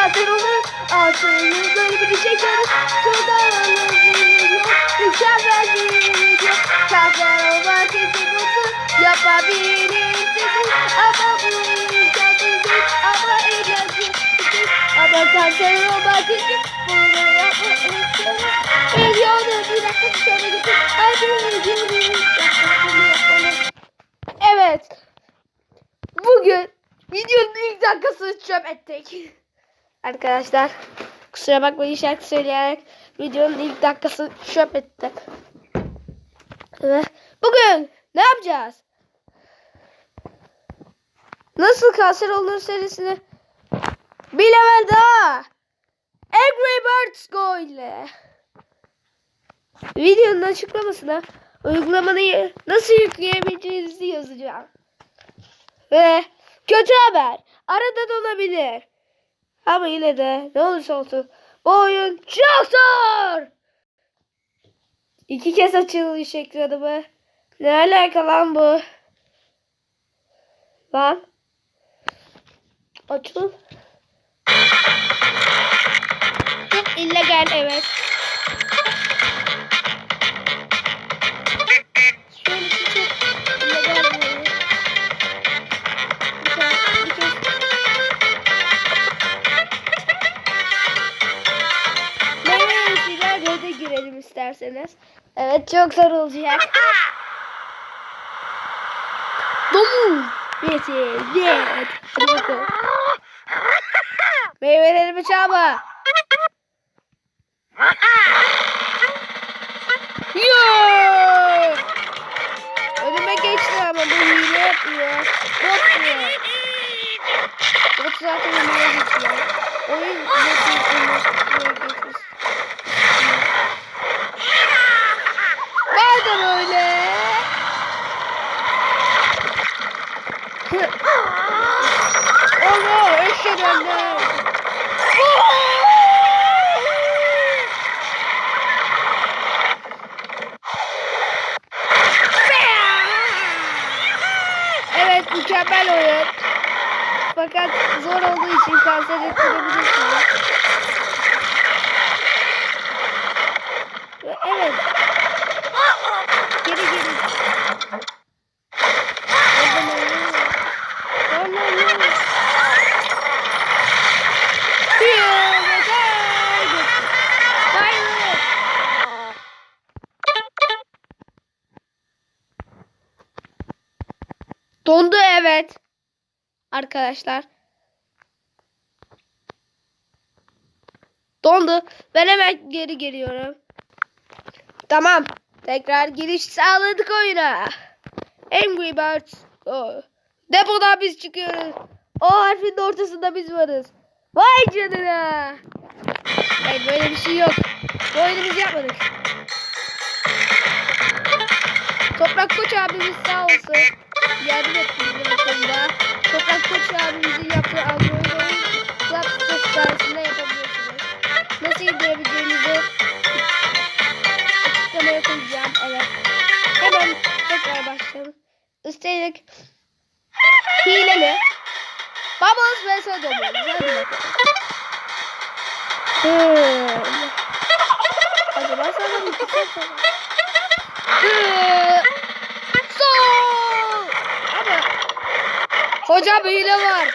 Yıldızları gibi çekiyoruz. Tutarımız yok. Mükemmel bir video. Kanser olmak için mutlu yapabilirsiniz. Ama bu imkansız. Ama eğlenceli. Ama kanser olmak için bunu yapmak istiyorum. Videonun bir dakika bir dakikasını yapalım. Evet. Bugün videonun ilk dakikasını çöp ettik. Arkadaşlar kusura bakmayın şarkı söyleyerek videonun ilk dakikasını çöp ettim. Ve bugün ne yapacağız? Nasıl kanser olur serisini bir level daha Angry Birds Go ile videonun açıklamasına uygulamayı nasıl yükleyebileceğinizi yazacağım. Ve kötü haber arada donabilir. Ama yine de ne olursa olsun bu oyun çok zor. İki kez açılmış ekranımı. Ne alaka lan bu? Lan. Açıl. Çok illegal evet. İsterseniz. Evet çok zor olacak. Domuz. Bitti. Evet. Hadi bakalım. Meyvelerimi çalma. Yoo! Önüme geçti ama bu hile yapıyor. Bot bu. Bot zaten önüme geçiyor. Oyun botun önüme geçmiş. Mükemmel oyun. Fakat zor olduğu için kanser ettirebilirsiniz. Ve Evet. Arkadaşlar. Dondu. Ben hemen geri geliyorum. Tamam. Tekrar giriş sağladık oyuna. Angry Birds. Go. Depodan biz çıkıyoruz. O harfin ortasında biz varız. Vay canına. Hayır böyle bir şey yok. Bu oyunu yapmadık. Toprak Koç abimiz sağ olsun. Yardım etti bize bu. Toprak Koç abimizin yaptığı Android oyun Club Store sayesinde yapabiliyorsunuz. Nasıl indirebileceğinizi açıklamaya koyacağım. Evet. Hemen tekrar başlayalım. Üstelik hileli. Bubbles ve Sodomuz. Hadi bakalım. Hmm. Acaba sana mı? Hmm. Sol. Ama Hocam hile var.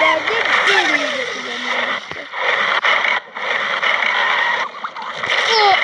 Ben de bir hile kullanıyorum işte. Oh,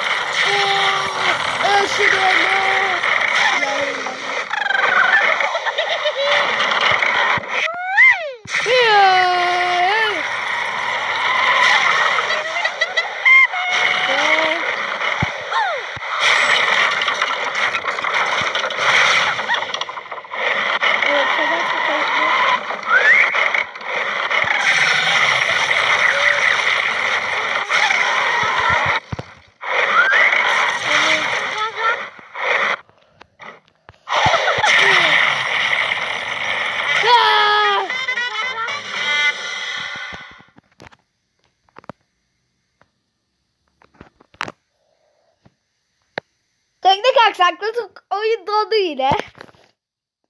oyun dondu yine.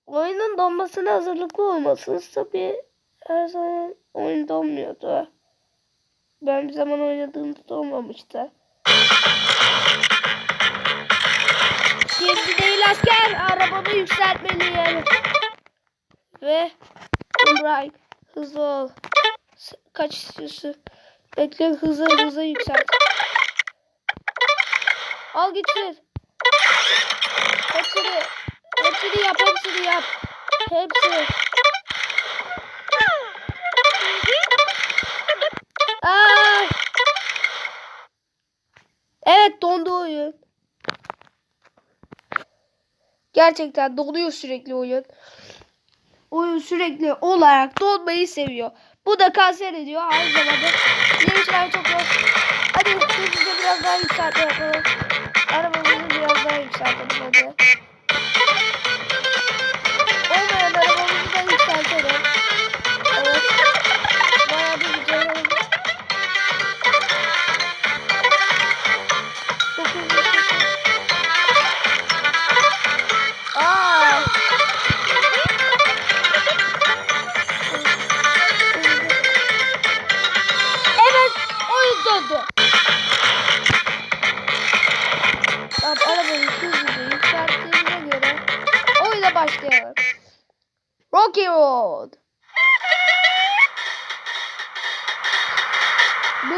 oyunun donmasına hazırlıklı olmalısınız. Tabii her zaman oyun donmuyordu. Ben bir zaman oynadığımda donmamıştı. Şimdi değil asker. Arabamı yükseltmeliyim. Ve Umray hızlı ol. Kaç istiyorsun? Bekle hızlı hızlı yükselt. Al getir. Hepsini. Hepsini yap hepsini yap. Hepsi. Aa! Evet dondu oyun. Gerçekten donuyor sürekli oyun. Oyun sürekli olarak donmayı seviyor. Bu da kanser ediyor. Aynı zamanda yarışlar çok zor. Hadi biraz daha yükseltme yapalım. Arabamızı biraz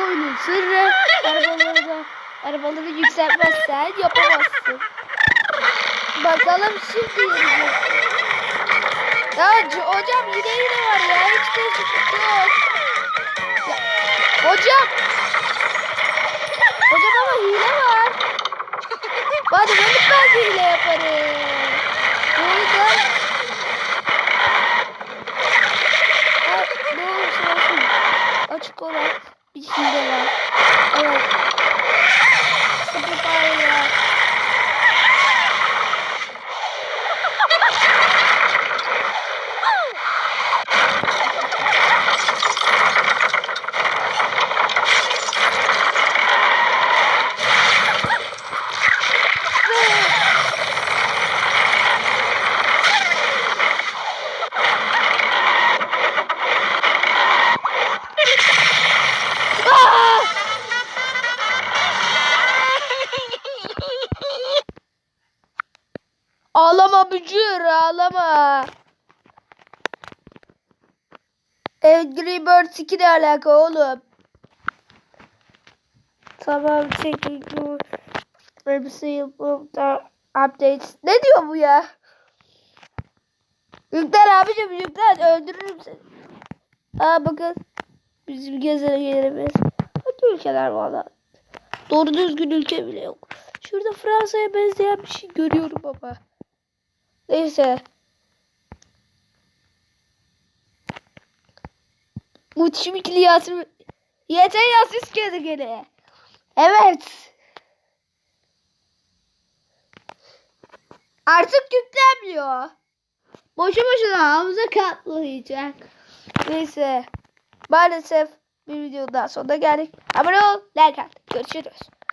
Bu oyunun sırrı arabaları da arabaları yükseltmezsen yapamazsın. Bakalım şimdi yenecek. Ya hocam yine yine var ya hiç değişiklik yok. Ya, hocam. Hocam ama hile var. Hadi ben ben hile yaparım. Bu yüzden Ha, ne olursa olsun açık olan hile var. Evet. Angry Birds 2 ne alaka oğlum? Tamam yapıp da updates. Ne diyor bu ya? Yüklen abicim yüklen öldürürüm seni. Aa bakın. Bizim gezegenimiz. Hangi ülkeler valla? Doğru düzgün ülke bile yok. Şurada Fransa'ya benzeyen bir şey görüyorum baba. Neyse. Muhteşem ikili Yasin. Yeter Yasin gezegeni. Evet. Artık yüklenmiyor. Boşu boşuna havuza katlayacak. Neyse. Maalesef bir video daha sonuna geldik. Abone ol, like at. Görüşürüz.